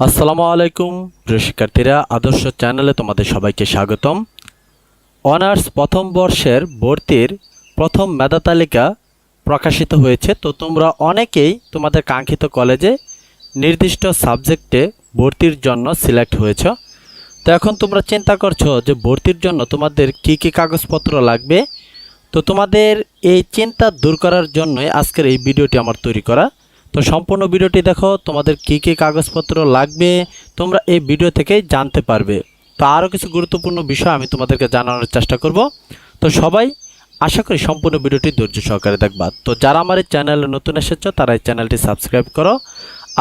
আসসালামু আলাইকুম, প্রিয় শিক্ষার্থীরা, আদর্শ চ্যানেলে তোমাদের সবাইকে স্বাগতম। অনার্স প্রথম বর্ষের ভর্তির প্রথম মেধা তালিকা প্রকাশিত হয়েছে। তো তোমরা অনেকেই তোমাদের কাঙ্ক্ষিত কলেজে নির্দিষ্ট সাবজেক্টে ভর্তির জন্য সিলেক্ট হয়েছ। তো এখন তোমরা চিন্তা করছ যে ভর্তির জন্য তোমাদের কি কি কাগজপত্র লাগবে? তো তোমাদের এই চিন্তা দূর করার জন্যই আজকের এই ভিডিওটি আমার তৈরি করা। তো সম্পূর্ণ ভিডিওটি দেখো, তোমাদের কি কি কাগজপত্র লাগবে, তোমরা এই ভিডিও থেকেই জানতে পারবে। তো আরও কিছু গুরুত্বপূর্ণ বিষয় আমি তোমাদেরকে জানানোর চেষ্টা করব। তো সবাই, আশা করি সম্পূর্ণ ভিডিওটি ধৈর্য সহকারে দেখবা। তো যারা আমার এই চ্যানেলে নতুন এসেছ, তারা এই চ্যানেলটি সাবস্ক্রাইব করো।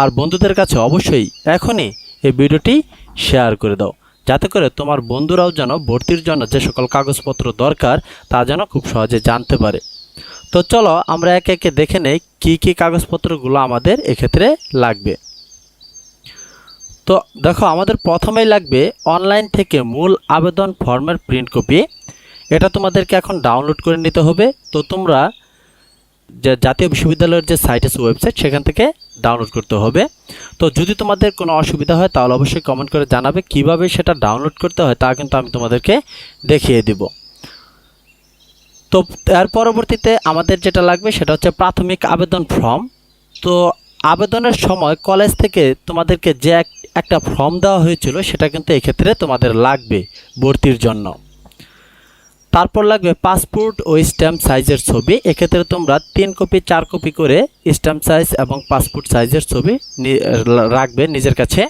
আর বন্ধুদের কাছে অবশ্যই এখনই এই ভিডিওটি শেয়ার করে দাও। যাতে করে তোমার বন্ধুরাও যেন ভর্তির জন্য যে সকল কাগজপত্র দরকার, তা যেন খুব সহজে জানতে পারে। তো চলো আমরা একে একে দেখে নেই কী কী কাগজপত্রগুলো আমাদের এক্ষেত্রে লাগবে। তো দেখো, আমাদের প্রথমেই লাগবে অনলাইন থেকে মূল আবেদন ফর্মের প্রিন্ট কপি এটা তোমাদেরকে এখন ডাউনলোড করে নিতে হবে। তো তোমরা যে জাতীয় বিশ্ববিদ্যালয়ের যে সাইট আছে ওয়েবসাইট সেখান থেকে ডাউনলোড করতে হবে। তো যদি তোমাদের কোনো অসুবিধা হয়, তাহলে অবশ্যই কমেন্ট করে জানাবে। কীভাবে সেটা ডাউনলোড করতে হয়, তা কিন্তু আমি তোমাদেরকে দেখিয়ে দিব। তো এর পরবর্তীতে আমাদের যেটা লাগবে সেটা হচ্ছে প্রাথমিক আবেদন ফর্ম। তো আবেদনের সময় কলেজ থেকে তোমাদেরকে যে এক- একটা ফর্ম দেওয়া হয়েছিল সেটা কিন্তু এক্ষেত্রে তোমাদের লাগবে ভর্তির জন্য। তারপর লাগবে পাসপোর্ট ও স্ট্যাম্প সাইজের ছবি। এক্ষেত্রে তোমরা তিন কপি, চার কপি করে স্ট্যাম্প সাইজ এবং পাসপোর্ট সাইজের ছবি রাখবে নিজের কাছে।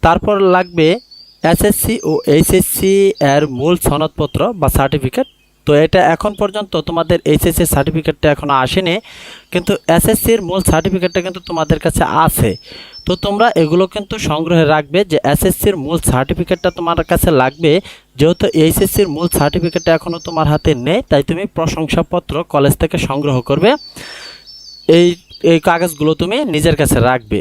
তারপর লাগবে এসএসসি ও এইচএসসি এর মূল সনদপত্র বা সার্টিফিকেট। তো এটা এখন পর্যন্ত তোমাদের এইচএসসি সার্টিফিকেটটা এখনও আসেনি, কিন্তু এসএসসির মূল সার্টিফিকেটটা কিন্তু তোমাদের কাছে আছে। তো তোমরা এগুলো কিন্তু সংগ্রহে রাখবে যে এসএসসির মূল সার্টিফিকেটটা তোমার কাছে লাগবে, যেহেতু এইচএসসির মূল সার্টিফিকেটটা এখনও তোমার হাতে নেই, তাই তুমি প্রশংসাপত্র কলেজ থেকে সংগ্রহ করবে। এই এই কাগজগুলো তুমি নিজের কাছে রাখবে।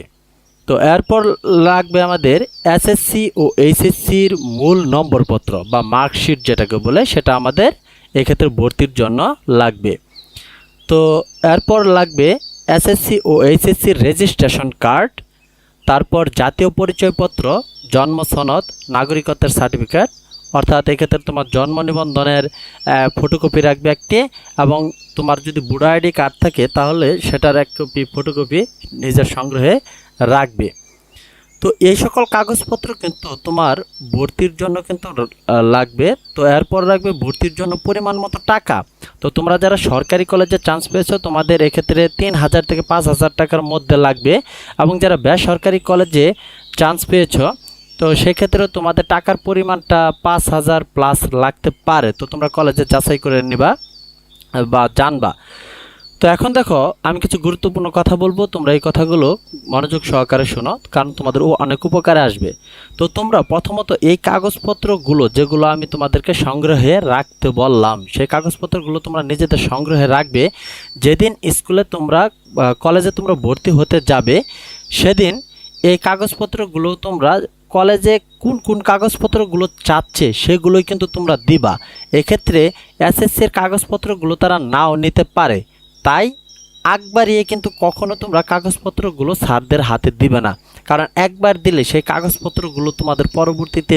তো এরপর লাগবে আমাদের এসএসসি ও এইচএসসির মূল নম্বরপত্র বা মার্কশিট যেটাকে বলে, সেটা আমাদের এক্ষেত্রে ভর্তির জন্য লাগবে। তো এরপর লাগবে এসএসসি ও এইচএসসির রেজিস্ট্রেশন কার্ড তারপর জাতীয় পরিচয়পত্র, জন্ম সনদ, নাগরিকত্বের সার্টিফিকেট অর্থাৎ এক্ষেত্রে তোমার জন্ম নিবন্ধনের ফটোকপি রাখবে একটি, এবং তোমার যদি বুড়ো আইডি কার্ড থাকে তাহলে সেটার এক কপি ফটোকপি নিজের সংগ্রহে রাখবে। তো এই সকল কাগজপত্র কিন্তু তোমার ভর্তির জন্য কিন্তু লাগবে। তো এরপর রাখবে ভর্তির জন্য পরিমাণ মতো টাকা। তো তোমরা যারা সরকারি কলেজে চান্স পেয়েছ, তোমাদের এক্ষেত্রে তিন হাজার থেকে পাঁচ হাজার টাকার মধ্যে লাগবে। এবং যারা বেসরকারি কলেজে চান্স পেয়েছ, তো সেক্ষেত্রে তোমাদের টাকার পরিমাণটা পাঁচ হাজার প্লাস লাগতে পারে। তো তোমরা কলেজে যাচাই করে নিবা বা জানবা। তো এখন দেখো, আমি কিছু গুরুত্বপূর্ণ কথা বলব। তোমরা এই কথাগুলো মনোযোগ সহকারে শোনো, কারণ তোমাদের ও অনেক উপকারে আসবে। তো তোমরা প্রথমত এই কাগজপত্রগুলো যেগুলো আমি তোমাদেরকে সংগ্রহে রাখতে বললাম, সেই কাগজপত্রগুলো তোমরা নিজেদের সংগ্রহে রাখবে। যেদিন স্কুলে তোমরা কলেজে তোমরা ভর্তি হতে যাবে, সেদিন এই কাগজপত্রগুলো তোমরা কলেজে কোন কোন কাগজপত্রগুলো চাচ্ছে, সেগুলোই কিন্তু তোমরা দিবা। এক্ষেত্রে এসএসসির কাগজপত্রগুলো তারা নাও নিতে পারে। তাই আগ কিন্তু কখনো তোমরা কাগজপত্রগুলো স্যারদের হাতে দিবে না। কারণ একবার দিলে সেই কাগজপত্রগুলো তোমাদের পরবর্তীতে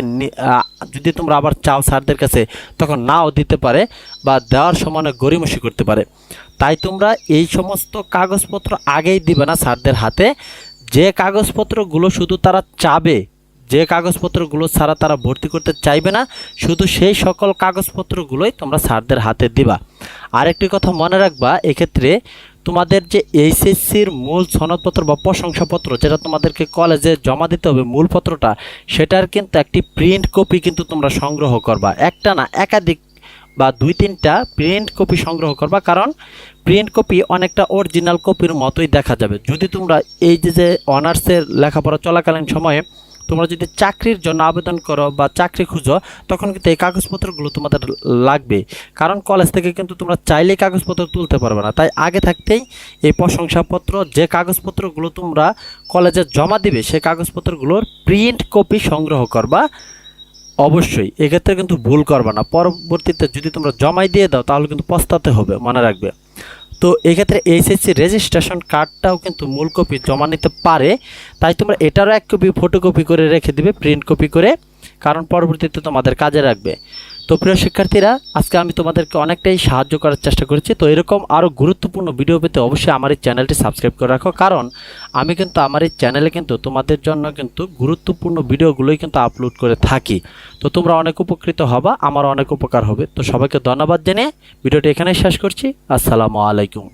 যদি তোমরা আবার চাও স্যারদের কাছে, তখন নাও দিতে পারে বা দেওয়ার সময় গড়িমসি করতে পারে। তাই তোমরা এই সমস্ত কাগজপত্র আগেই দিবে না স্যারদের হাতে। যে কাগজপত্রগুলো শুধু তারা চাবে, যে কাগজপত্রগুলো ছাড়া তারা ভর্তি করতে চাইবে না, শুধু সেই সকল কাগজপত্রগুলোই তোমরা স্যারদের হাতে দিবা। আরেকটি কথা মনে রাখবা, এক্ষেত্রে তোমাদের যে এইচএসসির মূল সনদপত্র বা প্রশংসাপত্র যেটা তোমাদেরকে কলেজে জমা দিতে হবে মূল পত্রটা, সেটার কিন্তু একটি প্রিন্ট কপি কিন্তু তোমরা সংগ্রহ করবা। একটা না, একাধিক বা দুই তিনটা প্রিন্ট কপি সংগ্রহ করবা, কারণ প্রিন্ট কপি অনেকটা অরিজিনাল কপির মতোই দেখা যাবে। যদি তোমরা এই যে যে অনার্সের লেখাপড়া চলাকালীন সময়ে তোমরা যদি চাকরির জন্য আবেদন করো বা চাকরি খুঁজো, তখন কিন্তু এই কাগজপত্রগুলো তোমাদের লাগবে। কারণ কলেজ থেকে কিন্তু তোমরা চাইলেই কাগজপত্র তুলতে পারবে না। তাই আগে থাকতেই এই প্রশংসাপত্র, যে কাগজপত্রগুলো তোমরা কলেজে জমা দিবে, সেই কাগজপত্রগুলোর প্রিন্ট কপি সংগ্রহ করবা। অবশ্যই, এক্ষেত্রে কিন্তু ভুল করবে না। পরবর্তীতে যদি তোমরা জমাই দিয়ে দাও, তাহলে কিন্তু পস্তাতে হবে, মনে রাখবে। তো এক্ষেত্রে এইচএসসি রেজিস্ট্রেশন কার্ডটাও কিন্তু মূল কপি জমা নিতে পারে। তাই তোমরা এটারও এক কপি ফটোকপি করে রেখে দিবে প্রিন্ট কপি করে, কারণ পরবর্তীতে তোমাদের কাজে রাখবে তো প্রিয় শিক্ষার্থীরা, আজকে আমি তোমাদেরকে অনেকটাই সাহায্য করার চেষ্টা করেছি। তো এরকম আরও গুরুত্বপূর্ণ ভিডিও পেতে অবশ্যই আমার এই চ্যানেলটি সাবস্ক্রাইব করে রাখো। কারণ, আমি কিন্তু আমার এই চ্যানেলে কিন্তু তোমাদের জন্য কিন্তু গুরুত্বপূর্ণ ভিডিওগুলোই কিন্তু আপলোড করে থাকি। তো তোমরা অনেক উপকৃত হবা, আমার অনেক উপকার হবে। তো সবাইকে ধন্যবাদ জেনে ভিডিওটি এখানেই শেষ করছি। আসসালামু আলাইকুম।